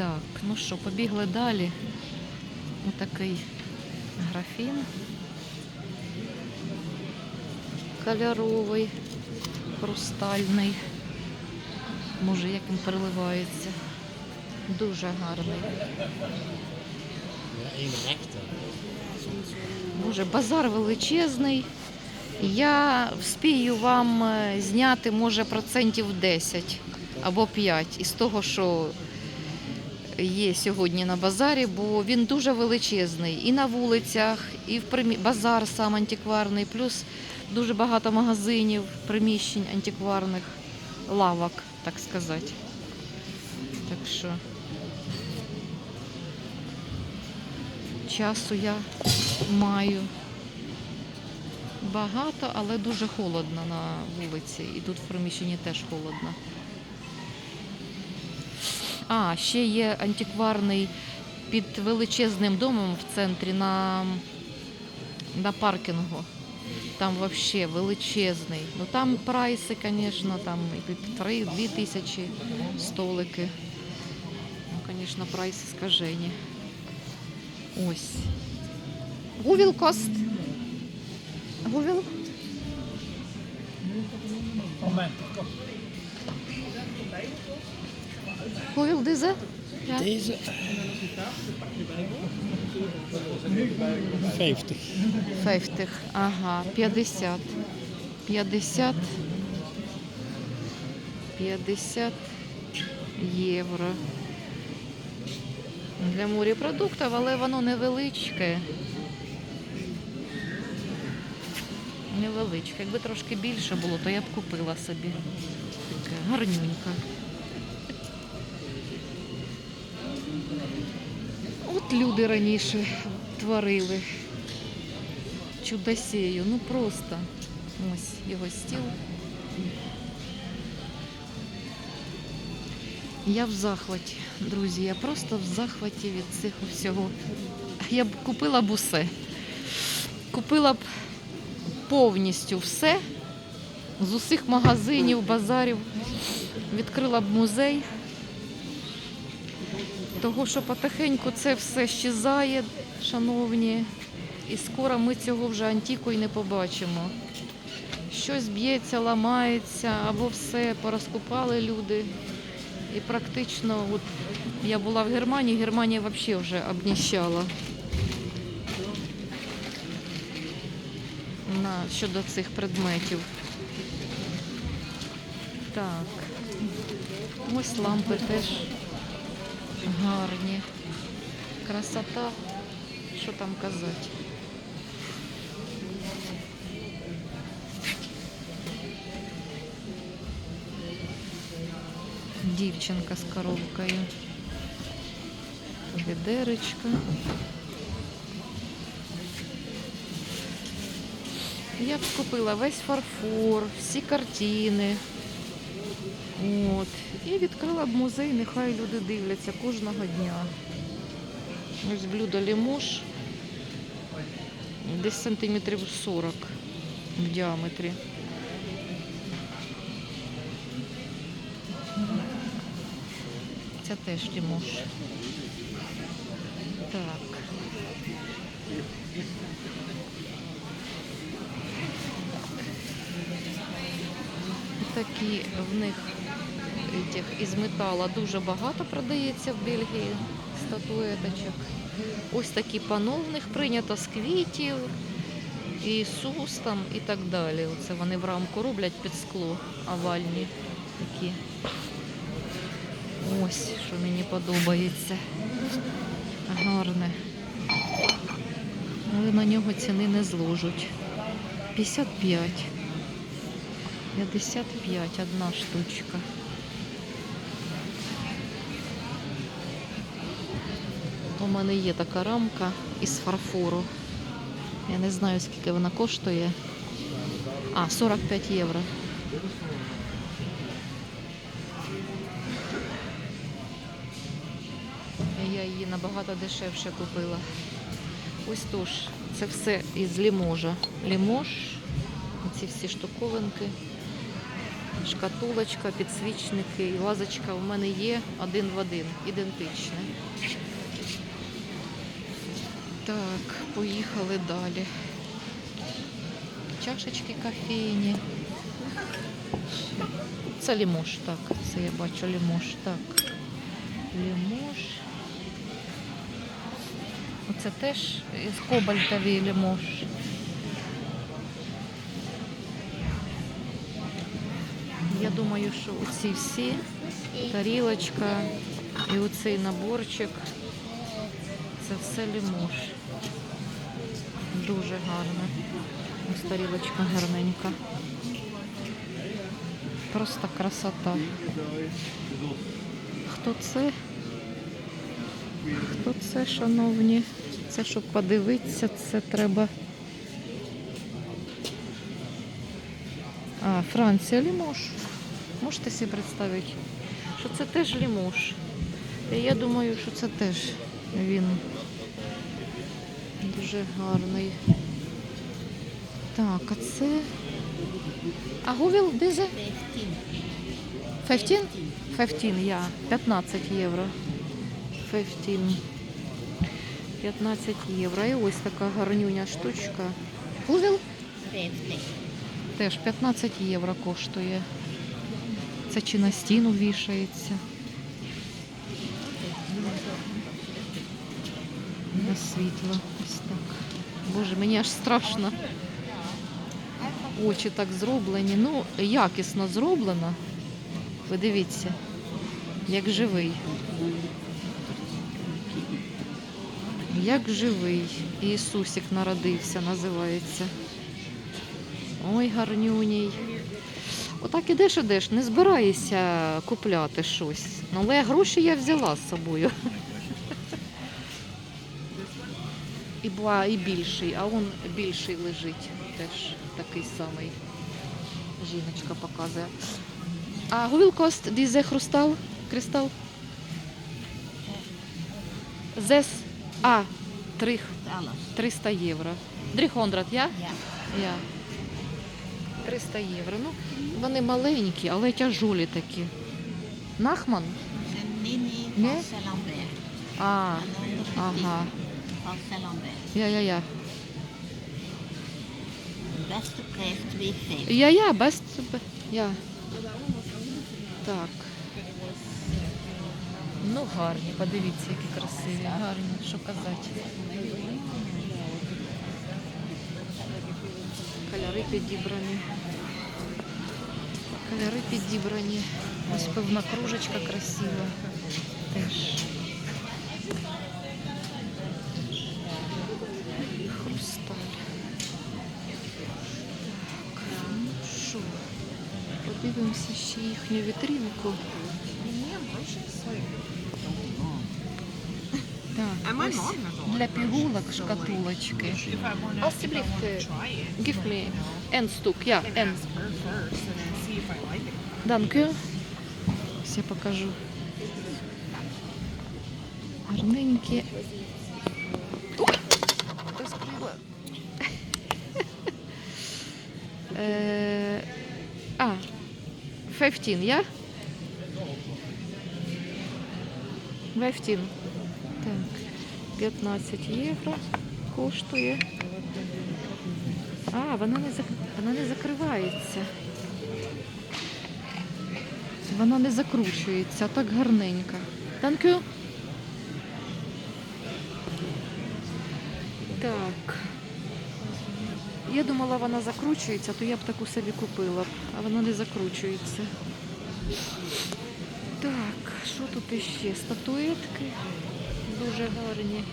Так, ну що, побігли далі. Отакий графін. Кольоровий, хрустальний. Може, як він переливається. Дуже гарний. Боже, базар величезний. Я вспію вам е, зняти, може, процентів 10 або 5 із того, що є сьогодні на базарі, бо він дуже величезний. І на вулицях, і в примі... базар сам антикварний, плюс дуже багато магазинів, приміщень антикварних, лавок, так сказати. Так що часу я маю. Багато, але дуже холодно на вулиці. І тут в приміщенні теж холодно. А, ще є антикварний під величезним домом в центрі на, на паркінгу. Там взагалі величезний. Ну там прайси, звісно, там і під 3-2 тисячі столики. Ну, звісно, прайси скажені. Ось. Гувіл кост. Гувіл? Kom. Hoeveel deze? Ja. Deze. 50. 50. Ага, 50. 50. 50 євро. Для морепродуктів, але воно невеличке. Невеличке. Якби трошки більше було, то я б купила собі. Таке гарнюнька. Люди раніше творили чудосею. Ну просто ось його стіл. Я в захваті, друзі. Я просто в захваті від цих всього. Я б купила б усе. Купила б повністю все з усіх магазинів, базарів. Відкрила б музей. Того, що потихеньку це все щезає, шановні. І скоро ми цього вже антіку і не побачимо. Щось б'ється, ламається, або все порозкупали люди. І практично, от я була в Германії, Германія взагалі вже обніщала. На, щодо цих предметів. Так. Ось лампи теж гарні. Красота. Що там казати? Дівчинка з коробкою. Відеречка. Я б купила весь фарфор, всі картини. От. І відкрила б музей, нехай люди дивляться кожного дня. Ось блюдо лімош. Десь сантиметрів 40 в діаметрі. Це теж лімош. Так. Такі в них этих із металу дуже багато продається в Бельгії статуеточок. Ось такі пано в них прийнято з квітів, Ісус там і так далі. Оце вони в рамку роблять під скло овальні такі. Ось, що мені подобається. Гарне. Але на нього ціни не зложуть. 55. 55 одна штучка. У мене є така рамка із фарфору. Я не знаю, скільки вона коштує. А, 45 євро. Я її набагато дешевше купила. Ось тож, це все із ліможа. Лімотж, ці всі штуковинки. шкатулочка, підсвічники і вазочка у мене є один в один, ідентичний. Так, поїхали далі. Чашечки кофейні. Це лімош, так. Це я бачу лімош. Так. Лімош. Оце теж із кобальтовий лімош. Я думаю, що оці всі тарілочка і оцей наборчик це все лімош. Дуже гарно. Ось тарілочка гарненька. Просто красота. Хто це? Хто це, шановні? Це щоб подивитися, це треба. А, Франція лімош. Можете собі представити, що це теж лімош. І я думаю, що це теж він дуже гарний. Так, а це. А Гувіл де за? 15? 15, я. 15 євро. 15. 15 євро. І ось така гарнюня штучка. Гувіл? Теж 15 євро коштує. Це чи на стіну вішається. На світло. Ось так. Боже, мені аж страшно. Очі так зроблені. Ну, якісно зроблено. Ви дивіться, як живий. Як живий. Ісусик народився, називається. Ой, гарнюній. Отак ідеш, ідеш, не збираєшся купляти щось. Ну, але гроші я взяла з собою. І була і більший, а он більший лежить теж такий самий. Жіночка показує. А kost deze хрустал? Кристал? Зес. А, три, 300 євро. 300, я? Я. 300 євро. Ну, вони маленькі, але тяжолі такі. Нахман? Nee? van А, ага. Я, я. De beste prijs 2,50. Я, я, без тебе. Так. Ну, гарні, подивіться, які красиві, гарні, що казати. Кольори підібрані. Кольори підібрані. Ось певна кружечка красива. Теж. Подивимося ще їхню вітринку. Так, ось для пігулок шкатулочки. Alsjeblieft, give me en stuk, ja, en. Dank u. Ось я покажу. Гарненькі. Ой, розкрила. Е, 15, я? 15. Так, 15 євро коштує. А, вона не, зак... вона не закривається. Вона не закручується, так гарненька. Танкю. Так. Я думала, вона закручується, то я б таку собі купила а вона не закручується. Так, що тут іще? Статуетки дуже гарні.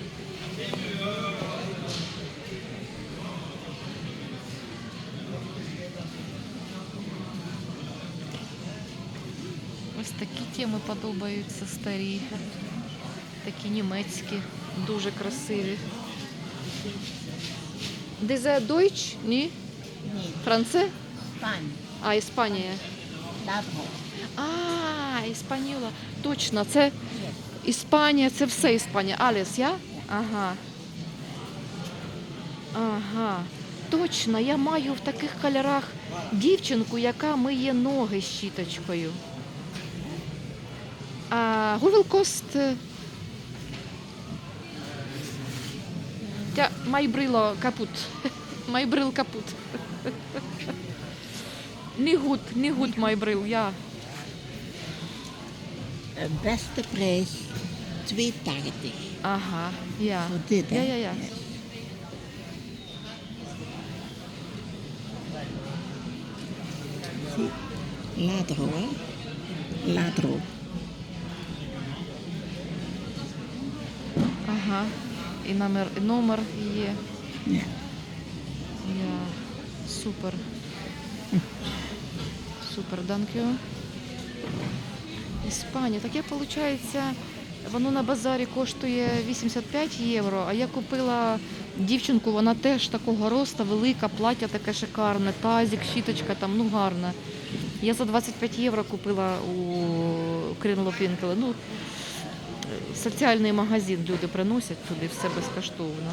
Ось такі теми подобаються старі, такі німецькі, дуже красиві. Deze Deutsch? Ні? Nee, Франце? Spanje. А, Іспанія. Ladro. А, Іспаніола. Точно, це Іспанія, це все Іспанія. Аліс, я? Ага. Ага. Точно, я маю в таких кольорах дівчинку, яка миє ноги щіточкою. А Google кост. Ja, mijn bril kapot. mijn bril kapot. niet goed, niet goed mijn bril, ja. Eh, beste prijs, 2,80. Aha, ja. Voor dit, hè? ja, ja. ja. Later hoor. Later hoor. Aha. І номер, і номер є. Ja. Я супер. Супер, данкю. Іспанія. Таке виходить, воно на базарі коштує 85 євро, а я купила дівчинку, вона теж такого роста, велика, плаття таке шикарне, тазик, щіточка там, ну гарна. Я за 25 євро купила у Кринлопінкеле. Ну, соціальний магазин люди приносять туди все безкоштовно.